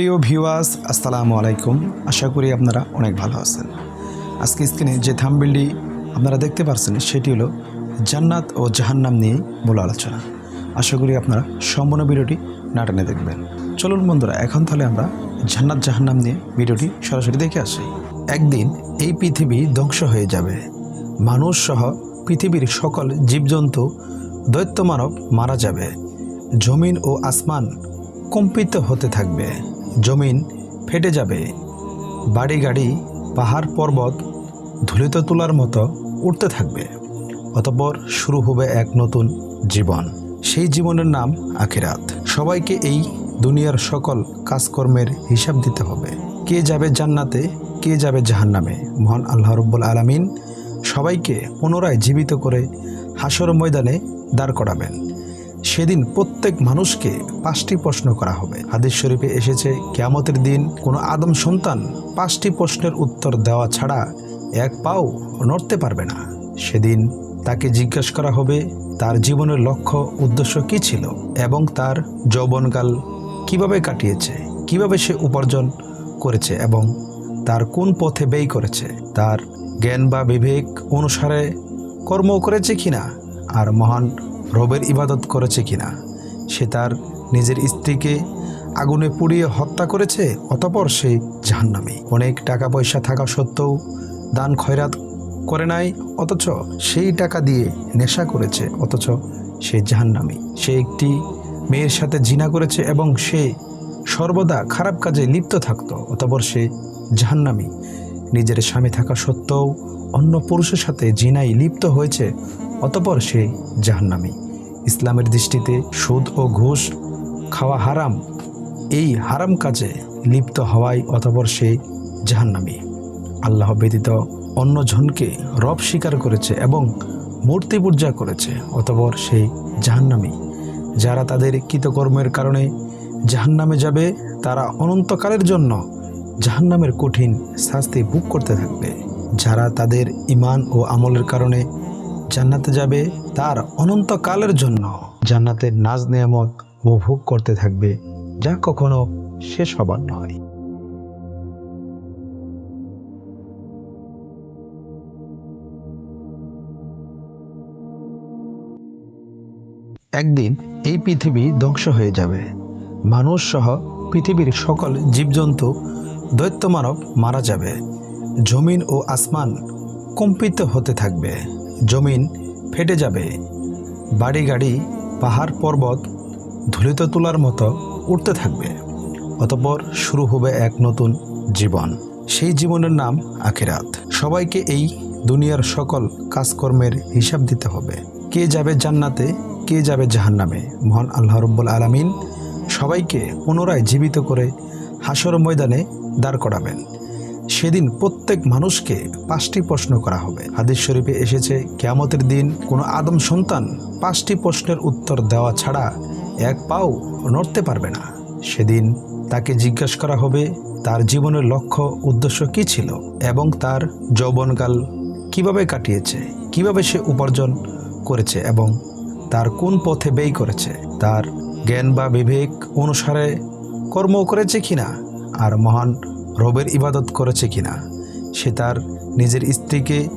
প্রিয় ভিউয়ার্স, আসসালামু আলাইকুম। আশা করি আপনারা অনেক ভালো আছেন। আজকে স্ক্রিনে যে থাম্বিলটি আপনারা দেখতে পাচ্ছেন সেটি হলো জান্নাত ও জাহান্নাম নিয়ে মূল আলোচনা। আশা করি আপনারা সম্পূর্ণ ভিডিওটি নাটানে দেখবেন। চলুন বন্ধুরা, এখন তাহলে আমরা জান্নাত জাহান্নাম নিয়ে ভিডিওটি সরাসরি দেখে আসি। একদিন এই পৃথিবী ধ্বংস হয়ে যাবে। মানুষ সহ পৃথিবীর সকল জীবজন্তু, দৈত্য মানব মারা যাবে। জমিন ও আসমান কম্পিত হতে থাকবে। জমিন ফেটে যাবে। বাড়ি গাড়ি পাহাড় পর্বত ধুলিত তোলার মতো উঠতে থাকবে। অতপর শুরু হবে এক নতুন জীবন। সেই জীবনের নাম আখিরাত। সবাইকে এই দুনিয়ার সকল কাজকর্মের হিসাব দিতে হবে। কে যাবে জান্নাতে, কে যাবে জাহান্নামে? মহান আল্লাহ রব্বুল আলামিন সবাইকে পুনরায় জীবিত করে হাসর ময়দানে দাঁড় করাবেন। সেদিন প্রত্যেক মানুষকে পাঁচটি প্রশ্ন করা হবে। হাদিস শরীফে এসেছে, কেয়ামতের দিন কোনো আদম সন্তান পাঁচটি প্রশ্নের উত্তর দেওয়া ছাড়া এক পাও নড়তে পারবে না। সেদিন তাকে জিজ্ঞাসা করা হবে, তার জীবনের লক্ষ্য, উদ্দেশ্য কী ছিল এবং তার যৌবনকাল কীভাবে কাটিয়েছে, কীভাবে সে উপার্জন করেছে এবং তার কোন পথে ব্যয় করেছে, তার জ্ঞান বা বিবেক অনুসারে কর্ম করেছে কিনা, আর মহান রবের ইবাদত করেছে কিনা? সে তার নিজের স্ত্রীকে আগুনে পুড়িয়ে হত্যা করেছে, অতপর সে জাহান্নামী। অনেক টাকা পয়সা থাকা সত্ত্বেও দান খয়রাত করে নাই, অথচ সেই টাকা দিয়ে নেশা করেছে, অথচ সে জাহান্নামী। সে একটি মেয়ের সাথে জিনা করেছে এবং সে সর্বদা খারাপ কাজে লিপ্ত থাকত, অতপর সে জাহান্নামী। নিজের স্বামী থাকা সত্ত্বেও অন্য পুরুষের সাথে জিনাই লিপ্ত হয়েছে অতপর সে জাহান্নামী। ইসলামের দৃষ্টিতে সুদ ও ঘুষ খাওয়া হারাম। এই হারাম কাজে লিপ্ত হওয়ায় অতপর সে জাহান্নামী। আল্লাহ ব্যতীত অন্য জনকে রব স্বীকার করেছে এবং মূর্তি পূজা করেছে, অতপর সে জাহান্নামী। যারা তাদের কৃতকর্মের কারণে জাহান্নামে যাবে, তারা অনন্তকালের জন্য জাহান্নামের কঠিন শাস্তি ভোগ করতে থাকবে। যারা তাদের ইমান ও আমলের কারণে জান্নাতে যাবে তার অনন্তকালের জন্য। জান্নাতের নাজ নিয়ামত উপভোগ করতে থাকবে, যা কখনো শেষ হবার নয়। একদিন এই পৃথিবী ধ্বংস হয়ে যাবে। মানুষ সহ পৃথিবীর সকল জীবজন্তু দৈত্য মানব মারা যাবে। জমিন ও আসমান কম্পিত হতে থাকবে। জমিন ফেটে যাবে। বাড়ি গাড়ি পাহাড় পর্বত ধুলিত তোলার মতো উঠতে থাকবে। অতপর শুরু হবে এক নতুন জীবন। সেই জীবনের নাম আখিরাত। সবাইকে এই দুনিয়ার সকল কাজকর্মের হিসাব দিতে হবে। কে যাবে জান্নাতে, কে যাবে জাহান্নামে? মহান আল্লাহ রব্বুল আলামিন সবাইকে পুনরায় জীবিত করে হাসর ময়দানে দাঁড় করাবেন। সেদিন প্রত্যেক মানুষকে পাঁচটি প্রশ্ন করা হবে। হাদিস শরীফে এসেছে, কেয়ামতের দিন কোনো আদম সন্তান পাঁচটি প্রশ্নের উত্তর দেওয়া ছাড়া এক পাও নড়তে পারবে না। সেদিন তাকে জিজ্ঞাসা করা হবে, তার জীবনের লক্ষ্য, উদ্দেশ্য কী ছিল এবং তার যৌবনকাল কীভাবে কাটিয়েছে, কীভাবে সে উপার্জন করেছে এবং তার কোন পথে ব্যয় করেছে, তার জ্ঞান বা বিবেক অনুসারে কর্ম করেছে কিনা, আর মহান রবের ইবাদত করেছে কিনা? সে তার নিজের স্ত্রীকে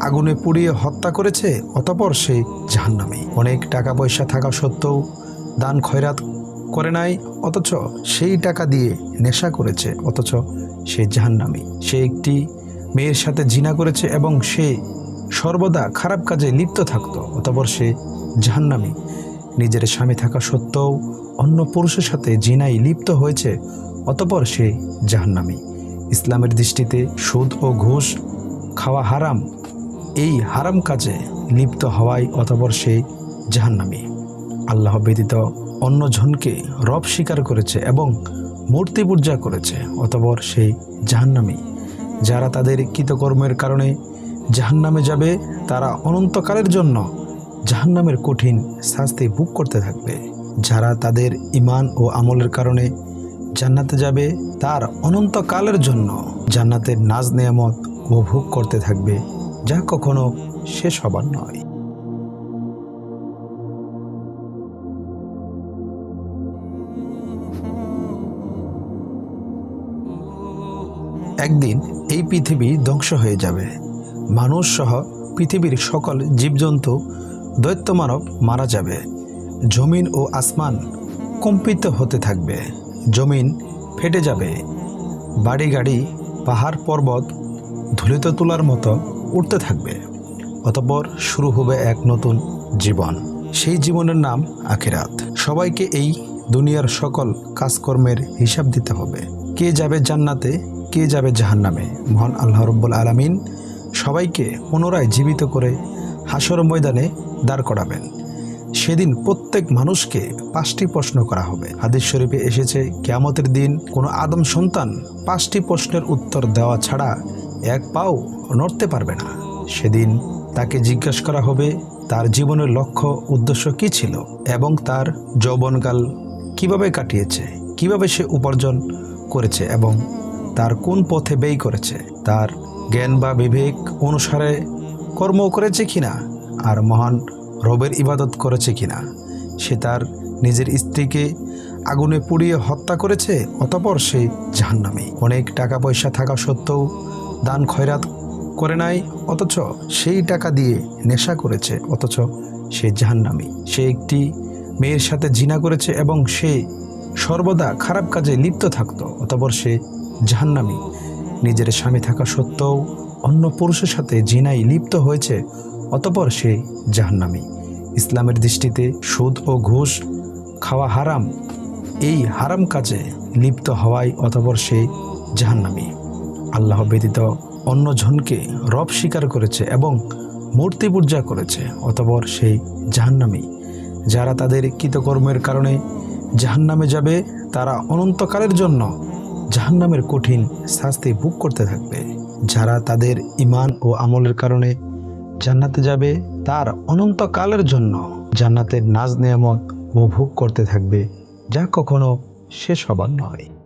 আগুনে পুড়িয়ে হত্যা করেছে, অতপর সে জাহান্নামী। অনেক টাকা পয়সা থাকা সত্ত্বেও দান খয়রাত করে নাই, অথচ সেই টাকা দিয়ে নেশা করেছে, অথচ সে জাহান্নামী। সে একটি মেয়ের সাথে জিনা করেছে এবং সে সর্বদা খারাপ কাজে লিপ্ত থাকত, অতপর সে জাহান্নামী। নিজের স্বামী থাকা সত্ত্বেও অন্য পুরুষের সাথে জিনাই লিপ্ত হয়েছে, অতপর সে জাহান্নামি। ইসলামের দৃষ্টিতে সুদ ও ঘুষ খাওয়া হারাম। এই হারাম কাজে লিপ্ত হওয়ায় অতপর সে জাহান্নামি। আল্লাহ ব্যতীত অন্য জনকে রব স্বীকার করেছে এবং মূর্তি পূজা করেছে, অতপর সে জাহান্নামি। যারা তাদের কৃতকর্মের কারণে জাহান্নামে যাবে, তারা অনন্তকালের জন্য জাহান্নামের কঠিন শাস্তি ভোগ করতে থাকবে। যারা তাদের ইমান ও আমলের কারণে জান্নাতে যাবে, তার অনন্তকালের জন্য জান্নাতের নাজ নেয়ামত উপভোগ করতে থাকবে, যা কখনো শেষ হবার নয়। একদিন এই পৃথিবী ধ্বংস হয়ে যাবে। মানুষ সহ পৃথিবীর সকল জীবজন্তু দৈত্য মানব মারা যাবে। জমিন ও আসমান কম্পিত হতে থাকবে। জমিন ফেটে যাবে। বাড়ি গাড়ি পাহাড় পর্বত ধুলিত তোলার মতো উঠতে থাকবে। অতপর শুরু হবে এক নতুন জীবন। সেই জীবনের নাম আখিরাত। সবাইকে এই দুনিয়ার সকল কাজকর্মের হিসাব দিতে হবে। কে যাবে জান্নাতে, কে যাবে জাহান্নামে? মহান আল্লাহ রব্বুল আলামিন সবাইকে পুনরায় জীবিত করে হাসর ময়দানে দাঁড় করাবেন। সেদিন প্রত্যেক মানুষকে পাঁচটি প্রশ্ন করা হবে। হাদিস শরীফে এসেছে, কেয়ামতের দিন কোনো আদম সন্তান পাঁচটি প্রশ্নের উত্তর দেওয়া ছাড়া এক পাও নড়তে পারবে না। সেদিন তাকে জিজ্ঞাসা করা হবে, তার জীবনের লক্ষ্য উদ্দেশ্য কী ছিল এবং তার যৌবনকাল কীভাবে কাটিয়েছে, কীভাবে সে উপার্জন করেছে এবং তার কোন পথে ব্যয় করেছে। তার জ্ঞান বা বিবেক অনুসারে কর্ম করেছে কিনা? আর মহান রবের ইবাদত করেছে কিনা? সে তার নিজের স্ত্রীকে আগুনে পুড়িয়ে হত্যা করেছে, অতপর সে জাহান্নামী। অনেক টাকা পয়সা থাকা সত্ত্বেও দান খয়রাত করে নাই, অথচ সেই টাকা দিয়ে নেশা করেছে, অথচ সে জাহান্নামী। সে একটি মেয়ের সাথে জিনা করেছে এবং সে সর্বদা খারাপ কাজে লিপ্ত থাকত, অতপর সে জাহান্নামী। নিজের স্বামী থাকা সত্ত্বেও অন্য পুরুষের সাথে জিনাই লিপ্ত হয়েছে, অতপর সে জাহান্নামী। ইসলামের দৃষ্টিতে সুদ ও ঘুষ খাওয়া হারাম, এই হারাম কাজে লিপ্ত হওয়ায় অতপর সে জাহান্নামী। আল্লাহ ব্যতীত অন্য জনকে রব স্বীকার করেছে এবং মূর্তি পূজা করেছে, অতপর সেই জাহান্নামী। যারা তাদের কৃতকর্মের কারণে জাহান্নামে যাবে, তারা অনন্তকালের জন্য জাহান্নামের কঠিন শাস্তি ভোগ করতে থাকবে। যারা তাদের ইমান ও আমলের কারণে জান্নাতে যাবে তার অনন্তকালের জন্য জান্নাতের নাজ নিয়ামত উপভোগ করতে থাকবে, যা কখনো শেষ হবার নয়।